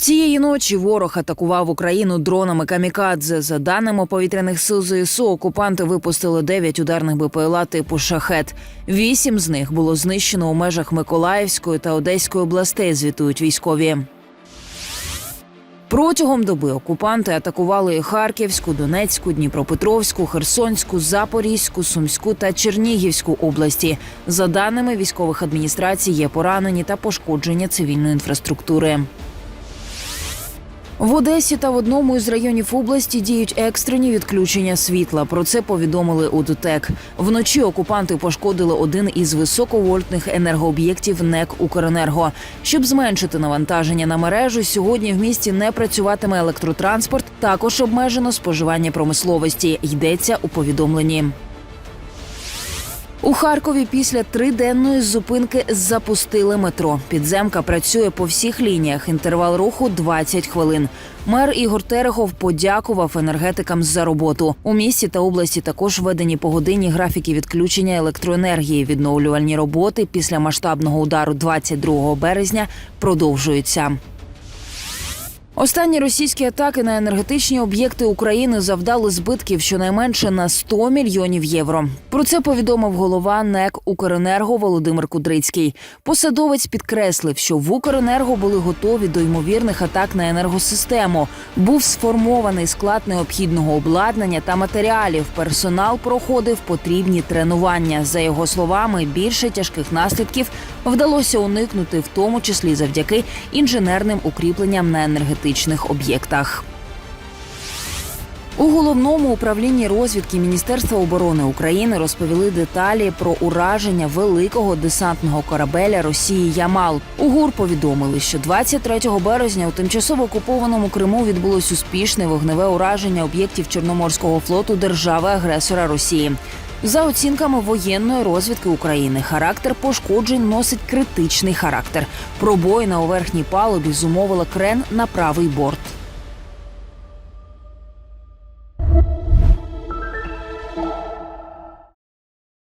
Цієї ночі ворог атакував Україну дронами камікадзе. За даними повітряних сил ЗСУ, окупанти випустили 9 ударних БПЛА типу шахет. Вісім з них було знищено у межах Миколаївської та Одеської областей. Звітують військові. Протягом доби окупанти атакували Харківську, Донецьку, Дніпропетровську, Херсонську, Запорізьку, Сумську та Чернігівську області. За даними військових адміністрацій, є поранені та пошкодження цивільної інфраструктури. В Одесі та в одному із районів області діють екстрені відключення світла. Про це повідомили у ДТЕК. Вночі окупанти пошкодили один із високовольтних енергооб'єктів НЕК Укренерго. Щоб зменшити навантаження на мережу, сьогодні в місті не працюватиме електротранспорт. Також обмежено споживання промисловості. Йдеться у повідомленні. У Харкові після триденної зупинки запустили метро. Підземка працює по всіх лініях. Інтервал руху 20 хвилин. Мер Ігор Терехов подякував енергетикам за роботу. У місті та області також введені погодинні графіки відключення електроенергії. Відновлювальні роботи після масштабного удару 22 березня продовжуються. Останні російські атаки на енергетичні об'єкти України завдали збитків щонайменше на 100 мільйонів євро. Про це повідомив голова НЕК Укренерго Володимир Кудрицький. Посадовець підкреслив, що в Укренерго були готові до ймовірних атак на енергосистему. Був сформований склад необхідного обладнання та матеріалів. Персонал проходив потрібні тренування. За його словами, більше тяжких наслідків вдалося уникнути, в тому числі завдяки інженерним укріпленням на енергетичних об'єктах. У головному управлінні розвідки Міністерства оборони України розповіли деталі про ураження великого десантного корабеля Росії Ямал. У ГУР повідомили, що 23 березня у тимчасово окупованому Криму відбулось успішне вогневе ураження об'єктів Чорноморського флоту держави-агресора Росії. За оцінками воєнної розвідки України, характер пошкоджень носить критичний характер. Пробоїна у верхній палубі зумовила крен на правий борт.